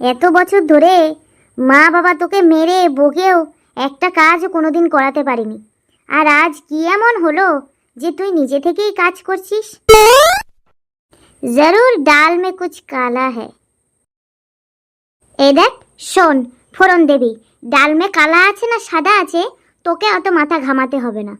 এত বছর ধরে মা বাবা তোকে মেরে বকেও একটা কাজ কোনোদিন করাতে পারিনি। আর আজ কি এমন হলো যে তুই নিজে থেকেই কাজ করছিস? জরুর ডাল মে কুছ কালা হ্যায়। এই দেখ, শোন, ফোড়ন দেবী, ডাল মে কালা আছে না সাদা আছে, তোকে অত মাথা ঘামাতে হবে না।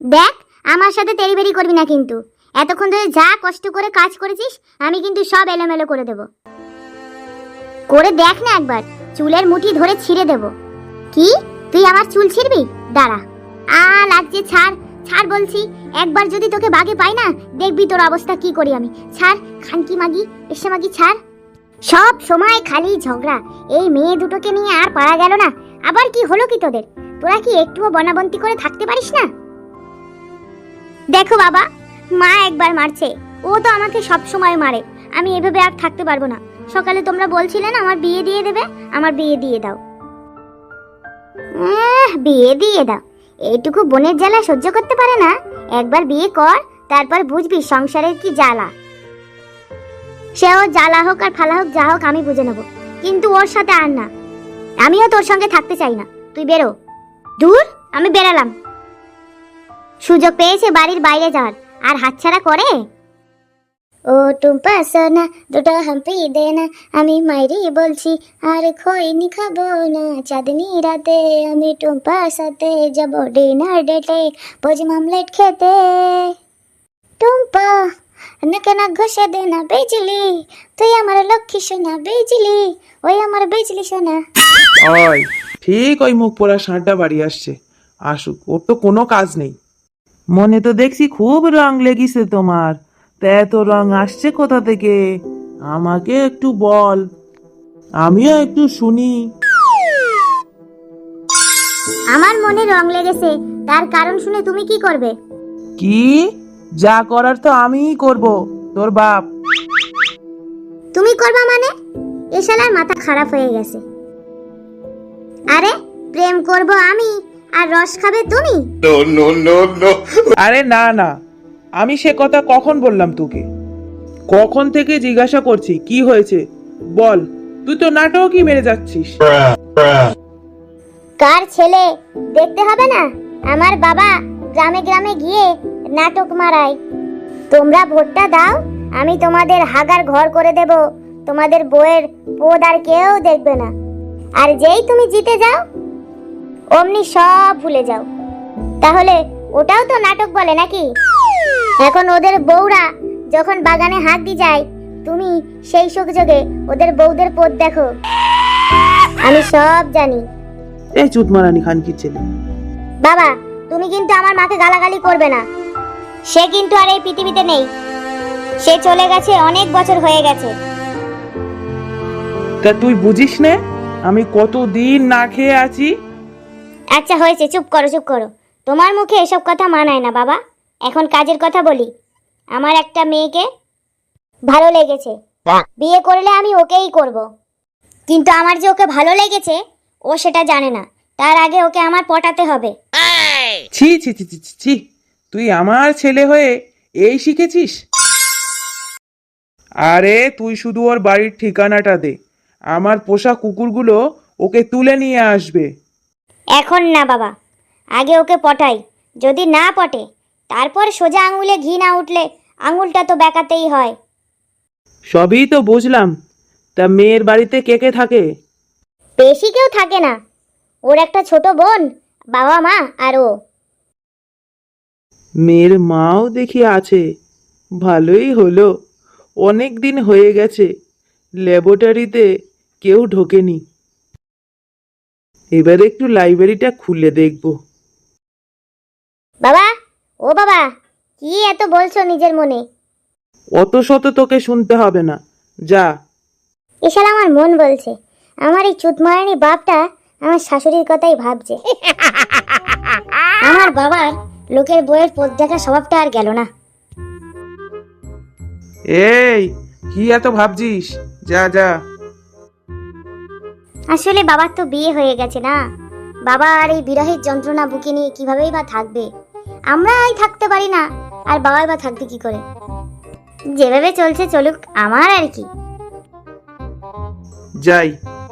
দেখ, আমার সাথে তেড়িবেড়ি করবি না কিন্তু। এতক্ষণ ধরে যা কষ্ট করে কাজ করেছিস, আমি কিন্তু সব এলোমেলো করে দেব। করে দেখ না একবার, চুলের মুঠি ধরে ছিঁড়ে দেব। কি? তুই আমার চুল ছিঁড়বি? দাঁড়া। আ, লাগছে, ছাড় ছাড় বলছি। একবার যদি তোকে বাগে পাই না, দেখবি তোর অবস্থা কি করি আমি। ছাড়, খানকি মাগি এসে মাগি, ছাড়। সব সময় খালি ঝগড়া। এই মেয়ে দুটোকে নিয়ে আর পারা গেল না। আবার কি হলো কি তোদের? তোরা কি একটুও বনাবন্তি করে থাকতে পারিস না? দেখো বাবা মা একবার মারছে। ও তো আমাকে সব সময় মারে। আমি এভাবে আর থাকতে পারব না। সকালে তোমরা বলছিলে না, আমার বিয়ে দিয়ে দেবে? আমার বিয়ে দিয়ে দাও। বিয়ে দিয়ে দাও। এইটুকু বোনের জ্বালা সহ্য করতে পারে না। একবার বিয়ে কর, তারপর বুঝবি সংসারের কি জ্বালা। সেও জ্বালা হোক আর ফালা হোক, যা হোক আমি বুঝে নেব। কিন্তু ওর সাথে আর না। আমিও তোর সঙ্গে থাকতে চাই না। তুই বেরো। দূর আমি বেরালাম। সুযোগ পেয়েছে বাড়ির বাইরে যাওয়ার। আর হাতছাড়া করে? ও টুম্পা সোনা দুটো হাম্পি দে না। আমি মাইরি বলছি আর খইনি খাব না। চাঁদনি রাতে আমি টুম্পার সাথে যাব ডিনার ডেটে। ভোজ মামলেট খেতে। টুম্পা নাকে না ঘষে দে না বেজলি। তুই আমার লক্ষ্মী সোনা বেজলি। ওই আমার বেজলি সোনা। ওই ঠিক ওই মুখ পোড়া ষাঁড়টা বাড়ি আসছে। আসুক ওর তো কোনো কাজ নেই। মনে তো দেখছি খুব রং লেগেছে তোমার। তা এত রং আসছে কোথা থেকে? আমাকে একটু বল। আমিও একটু শুনি। আমার মনে রং লেগেছে তার কারণ শুনে তুমি কি করবে? কি? যা করার তো আমিই করব তোর বাপ। তুমি করবা মানে? এ শালার মাথা খারাপ হয়ে গেছে। আরে প্রেম করব আমি? আর রস খাবে তুমি. আরে না না। আমি সে কথা কখন বললাম তোকে? কখন থেকে জিজ্ঞাসা করছি কি হয়েছে? বল তুই তো নাটকই মেরে যাচ্ছিস. কার ছেলে? দেখতে হবে না? আমার বাবা গ্রামে গ্রামে গিয়ে নাটক মারায়। তোমরা ভোটটা দাও আমি তোমাদের হাগার ঘর করে দেব। তোমাদের বইয়ের পোদ আর কেউ দেখবে না। আর যেই তুমি জিতে যাও অমনি সব ভুলে যাও। তাহলে ওটাও তো নাটক বলে নাকি? এখন ওদের বউরা যখন বাগানে হাত দিয়ে যায় তুমি সেই সুযোগে ওদের বউদের পোদ দেখো। আমি সব জানি। এই চুত মারানি খানকির ছেলে। বাবা তুমি কিন্তু আমার মাকে গালাগালি করবে না। সে কিন্তু আর এই পৃথিবীতে নেই। সে চলে গেছে অনেক বছর হয়ে গেছে। তা তুই বুঝিস না আমি কতদিন না খেয়ে আছি? আচ্ছা হয়েছে চুপ করো চুপ করো। তোমার মুখে এসব কথা মানায় না বাবা। এখন কাজের কথা বলি। আমার একটা মেয়েকে ভালো লেগেছে। বিয়ে করলে আমি ওকেই করব। কিন্তু আমার যে ওকে ভালো লেগেছে ও সেটা জানে না। তার আগে ওকে আমার পটাতে হবে। ছি ছি ছি ছি ছি, তুই আমার ছেলে হয়ে এই শিখেছিস? আরে তুই শুধু ওর বাড়ির ঠিকানাটা দে। আমার পোষা কুকুরগুলো ওকে তুলে নিয়ে আসবে। এখন না বাবা। আগে ওকে পটাই। যদি না পটে তারপর সোজা আঙুলে ঘি না উঠলে আঙুলটা তো বেঁকাতেই হয়। সবই তো বুঝলাম। তা মেয়ের বাড়িতে কে কে থাকে? বেশি কেউ থাকে না। ওর একটা ছোট বোন বাবা মা আর ও। মেয়ের মাও দেখি আছে। ভালোই হলো। অনেক দিন হয়ে গেছে। ল্যাবরেটরিতে কেউ ঢোকেনি। এবার একটু লাইব্রেরিটা খুলে দেখব। বাবা ও বাবা কি এত বলছো নিজের মনে? অত শত তোকে শুনতে হবে না যা। এছাড়া আমার মন বলছে আমার এই চুতমারানি বাপটা আমার শাশুড়ির কথাই ভাবছে। আমার বাবার লোকের বইয়ের পথ দেখা স্বভাবটা আর গেল না। এই কি এত ভাবছিস? যা যা। আসলে বাবার তো বিয়ে হয়ে গেছে না। বাবা আর এই বিরহের যন্ত্রণা বুকে নিয়ে কিভাবেই বা থাকবে? আমরা এই থাকতে পারি না, আর বাবাই বা থাকবে কি করে? যেভাবে চলছে চলুক, আমার আর কি। যাই,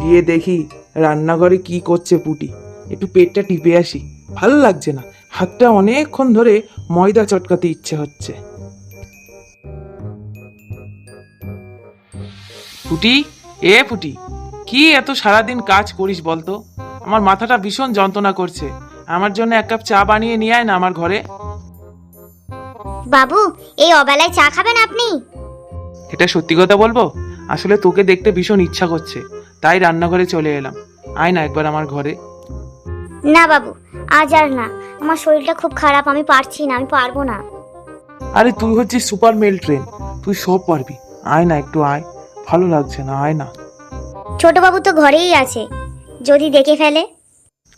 গিয়ে দেখি রান্নাঘরে কি করছে পুটি। একটু পেটটা টিপে আসি, ভালো লাগছে না। হাতটা অনেকক্ষণ ধরে ময়দা চটকাতে ইচ্ছে হচ্ছে। পুটি, এ পুটি কি এত সারাদিন কাজ করিস বলতো? আমার মাথাটা ভীষণ যন্ত্রণা করছে। আমার জন্য এক কাপ চা বানিয়ে নিয়ে আয় না আমার ঘরে। বাবু এই অবেলায় চা খাবেন আপনি? এটা সত্যি কথা বলব? আসলে তোকে দেখতে ভীষণ ইচ্ছা করছে। তাই রান্নাঘরে চলে এলাম। আয় না একবার আমার ঘরে। না বাবু আজ আর না। আমার শরীরটা খুব খারাপ আমি পারছি না আমি পারব না। আরে তুই হচ্ছিস সুপার মেল ট্রেন। তুই সব পারবি। আয় না একটু আয়। ভালো লাগছে না আয় না। ছোট বাবু তো ঘরেই আছে। যদি দেখে ফেলে?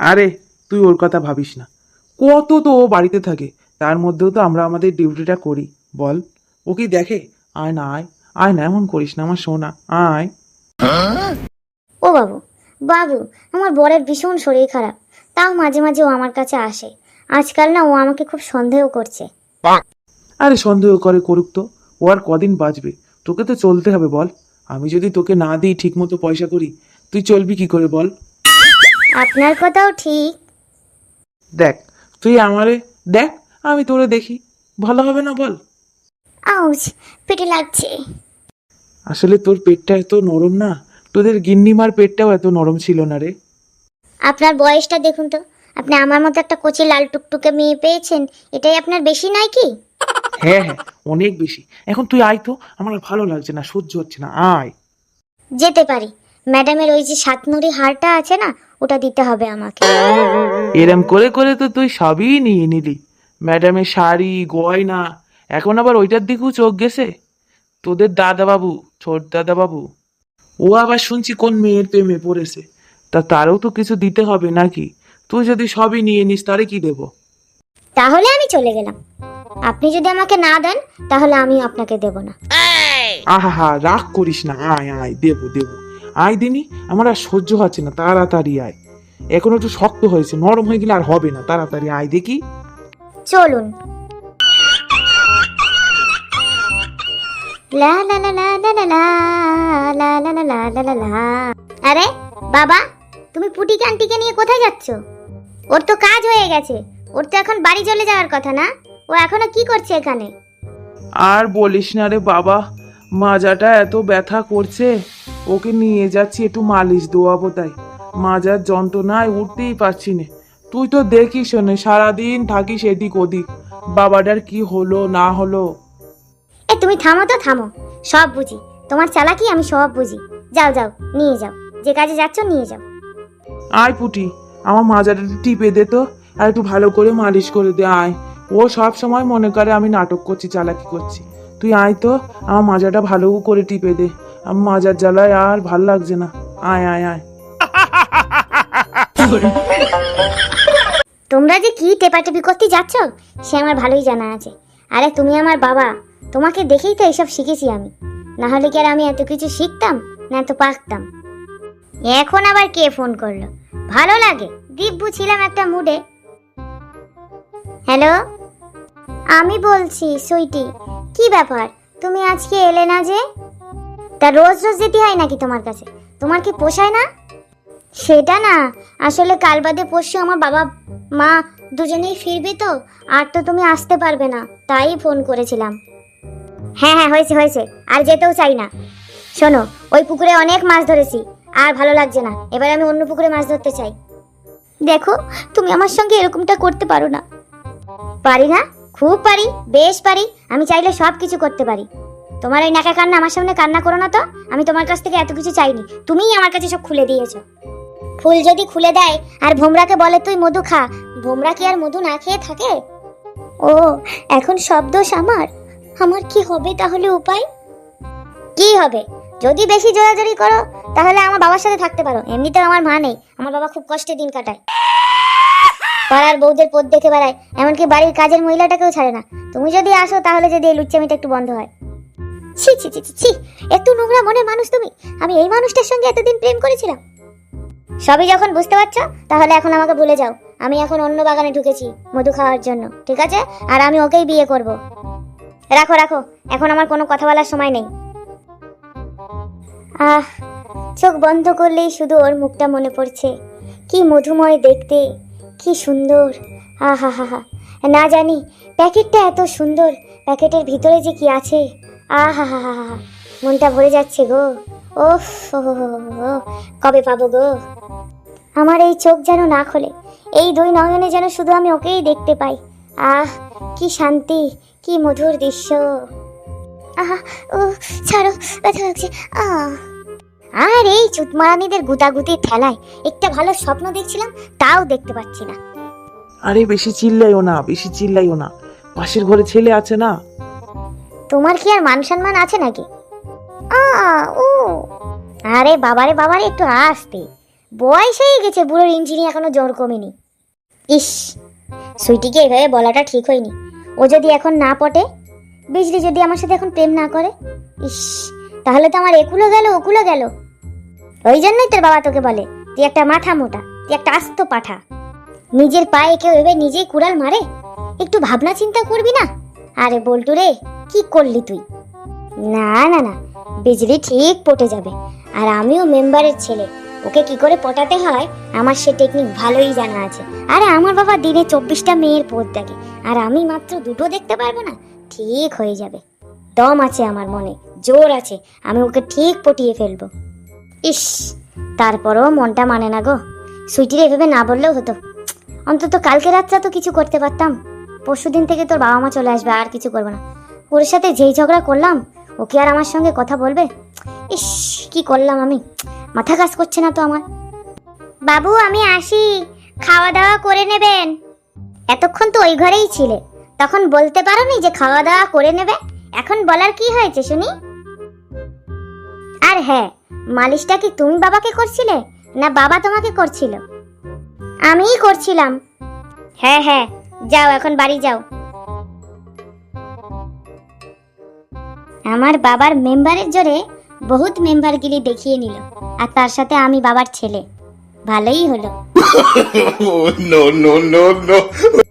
আরে তুই ওর কথা ভাবিস না। কত তো ও বাড়িতে থাকে তার মধ্যেও তো আমরা আমাদের ডিউটিটা করি। বল ও কি দেখে? আয় না আয়। আয় না এমন করিস না আমার সোনা। আয়। ও বাবু বাবু আমার বরের ভীষণ শরীর খারাপ। তাও মাঝে মাঝে ও আমার কাছে আসে। আজকাল না ও আমাকে খুব সন্দেহ করছে। আরে সন্দেহ করে করুক তো। ও আর কদিন বাঁচবে। তোকে তো চলতে হবে বল। আমি যদি তোকে না দিই ঠিক মতো পয়সা করি তুই চলবি কি করে বল? আপনার কথাও ঠিক। দেখ তুই আমারে দেখ আমি তোরে দেখি। ভালো হবে না বল? আউচ পেটে লাগছে। আসলে তোর পেটটা এত নরম না তোদের গিন্নিমার পেটটাও এত নরম ছিল না রে। আপনার বয়সটা দেখুন তো আপনি আমার মতো একটা কচি লাল টুকটুকে মেয়ে পেয়েছেন এটাই আপনার বেশি নয় কি? হ্যাঁ হ্যাঁ অনেক বেশি। এখন তুই আয় তো আমার আর ভালো লাগছে না সহ্য হচ্ছে না আয়। যেতে পারি। ম্যাডামের ওই যে সাতনুরি হারটা আছে না ওটা দিতে হবে আমাকে। এরম করে করে তো তুই সবই নিয়ে নিলি। ম্যাডামের শাড়ি গয়না এখন আবার ওইটার দিকেও চোখ গেছে। তোদের দাদা বাবু ছোট দাদা বাবু ও আবার শুনছি কোন মেয়ের প্রেমে পড়েছে। তা তারও তো কিছু দিতে হবে নাকি? তুই যদি সবই নিয়ে নিস তারে কি দেবো? তাহলে আমি চলে গেলাম। আপনি যদি আমাকে না দেন তাহলে আমি আপনাকে দেব না আহা রাগ করিস না আয় আয় দেবো দেবো আয় দিনি আমার আর সহ্য হচ্ছে না তাড়াতাড়ি আয় এখন একটু শক্ত হয়েছে নরম হয়ে গেলে আর হবে না তাড়াতাড়ি আয় দেখি চলুন লা লা লা লা লা লা লা, লা লা লা লা লা লা লা। আরে বাবা তুমি পুটিকে আন্টিকে নিয়ে কোথায় যাচ্ছ ওর তো কাজ হয়ে গেছে ওর তো এখন বাড়ি চলে যাওয়ার কথা না ও এখনও কি করছে এখানে? আর বলিস না রে বাবা মাজাটা এত ব্যথা করছে ওকে নিয়ে যাচ্ছি একটু মালিশ দোয়াবো তাই। মাজার যন্ত্রণায় উঠতেই পারছি না। তুই তো দেখিস না সারাদিন থাকিস এদিক ওদিক বাবাটার কি হলো না হলো। এ তুমি থামো তো থামো। সব বুঝি। তোমার চালাকি আমি সব বুঝি। যাও যাও নিয়ে যাও। যে কাজে যাচ্ছ নিয়ে যাও। আয় পুটি আমার মাজাটা একটু টিপে দে তো আর একটু ভালো করে মালিশ করে দে আয়। ও সব সময় মনে করে আমি নাটক করছি, চালাকি করছি। তুই আয় তো, আমার মাজাটা ভালো করে টিপে দে। আমার মাজার জ্বালায় আর ভালো লাগছে না। আয় আয় আয়। তোমরা যে কি টেপাটেপি করতে যাচ্ছ, সে আমার ভালোই জানা আছে। আরে তুমি আমার বাবা, তোমাকে দেখেই তো এসব শিখেছি আমি। না হলে কি আর আমি এত কিছু শিখতাম, না এত পাকতাম এখন আবার কে ফোন করল? ভালো লাগে, দিব্যু ছিলাম একটা মুডে হ্যালো? আমি বলছি, সুইটি, কি ব্যাপার? তুমি আজকে এলে না যে? তা রোজ রোজ যেতে হয় নাকি তোমার কাছে? তোমার কি পোষায় না? সেটা না, আসলে কাল বাদে পরশু আমার বাবা, মা দুজনেই ফিরবে তো, আর তো তুমি আসতে পারবে না, তাই ফোন করেছিলাম। হ্যাঁ হ্যাঁ হয়েছে হয়েছে, আর যেতেও চাই না। শোনো, ওই পুকুরে অনেক মাছ ধরেছি, আর ভালো লাগছে না, এবার আমি অন্য পুকুরে মাছ ধরতে চাই। দেখো, তুমি আমার সঙ্গে এরকমটা করতে পারো না। পারি না? খুব পারি, বেশ পারি, আমি চাইলে সব কিছু করতে পারি। তোমার এই নাকা কান্না আমার সামনে কান্না করো না তো, আমি তোমার কাছ থেকে এত কিছু চাইনি, তুমিই আমার কাছে সব খুলে দিয়েছ। ফুল যদি খুলে দেয়, আর ভোমরাকে বলে তুই মধু খা, ভোমরা কি আর মধু না খেয়ে থাকে? ও, এখন সব দোষ আমার। আমার কি হবে তাহলে উপায়? কি হবে? যদি বেশি জোরাজোরি করো, তাহলে আমার বাবার সাথে থাকতে পারো। এমনিতেও আমার মা নেই, আমার বাবা খুব কষ্টে দিন কাটায়। পাড়ার বউদের পথ দেখে বেড়ায় এমনকি বাড়ির কাজের মহিলাটাকেও ছাড়ে না। তুমি যদি আসো তাহলে যদি এই লুচ্চামিটা একটু বন্ধ হয়। ছি ছি ছি ছি, এত নোংরা মনের মানুষ তুমি। আমি এই মানুষটার সঙ্গে এতদিন প্রেম করেছিলাম। সবই যখন বুঝতে পারছ তাহলে এখন আমাকে ভুলে যাও। আমি এখন অন্য বাগানে ঢুকেছি মধু খাওয়ার জন্য ঠিক আছে? আর আমি ওকেই বিয়ে করব। রাখো রাখো এখন আমার কোনো কথা বলার সময় নেই। আহ চোখ বন্ধ করলেই শুধু ওর মুখটা মনে পড়ছে। কি মধুময় দেখতে কি সুন্দর। আহা হা হা না জানি, প্যাকেটটা এত সুন্দর, প্যাকেটের ভিতরে যে কি আছে। আহা হা হা হা মনটা ভরে যাচ্ছে গো ও কবে পাবো গো? আমার এই চোখ যেন না খোলে, এই দুই নয়নে যেন শুধু আমি ওকেই দেখতে পাই। আহ, কি শান্তি, কি মধুর দৃশ্য। আহা ও ছাড়ো, ব্যথা লাগছে। আহ। আর এই চুতমারানিদের গুতাগুতির ঠেলায় একটা ভালো স্বপ্ন দেখছিলাম তাও দেখতে পাচ্ছি না। আরে বেশি চিল্লাইও না বেশি চিল্লাইও না। পাশের ঘরে ছেলে আছে না? তোমার কি আর মান সম্মান আছে নাকি? আ ও। আরে বাবারে বাবারে একটু আসতে। বয়স হয়ে গেছে বুড়োর ইঞ্জিনি এখনও জোর কমেনি। ইস সুইটিকে এভাবে বলাটা ঠিক হয়নি। ও যদি এখন না পটে বিজলি যদি আমার সাথে এখন প্রেম না করে ইস। তাহলে তো আমার একুলো গেল, ওকুলো গেল। ওই জন্যই তোর বাবা তোকে বলে, তুই একটা মাথা মোটা, তুই একটা আস্ত পাঠা। নিজের পায়ে কেউ এভাবে নিজেই কুড়াল মারে? একটু ভাবনা চিন্তা করবি না? আরে বল্টু রে, কি করলি তুই? না না না, বিজলি ঠিক পটে যাবে। আর আমিও মেম্বারের ছেলে, ওকে কি করে পটাতে হয়, আমার সে টেকনিক ভালোই জানা আছে। আরে আমার বাবা দিনে চব্বিশটা মেয়ের পথ দেখে, আর আমি মাত্র দুটো দেখতে পারব না, ঠিক হয়ে যাবে। দম আছে আমার মনে, জোর আছে, আমি ওকে ঠিক পটিয়ে ফেলব। ইস, তারপরও মনটা মানে না গো। সুইটির এভাবে না বললেও হতো। অন্তত কালকে রাতটা তো কিছু করতে পারতাম। পরশু দিন থেকে তোর বাবা মা চলে আসবে, আর কিছু করব না। ওর সাথে যেই ঝগড়া করলাম, ও কি আর আমার সঙ্গে কথা বলবে? ইস, কি করলাম আমি? মাথা কাজ করছে না তো আমার। বাবু, আমি আসি। খাওয়া দাওয়া করে নেবেন। এতক্ষণ তো ওই ঘরেই ছিলে। তখন বলতে পারোনি যে খাওয়া দাওয়া করে নেবে? এখন বলার কি হয়েছে, শুনি? আর হ্যাঁ মালিশটা কি তুমি বাবাকে করছিলে, না বাবা তোমাকে করছিল? আমিই করছিলাম। হ্যাঁ হ্যাঁ যাও, এখন বাড়ি যাও। আমার বাবার মেম্বারের জোরে বহুত মেম্বারগিরি দেখিয়ে নিল, আর তার সাথে আমি বাবার ছেলে। ভালোই হলো।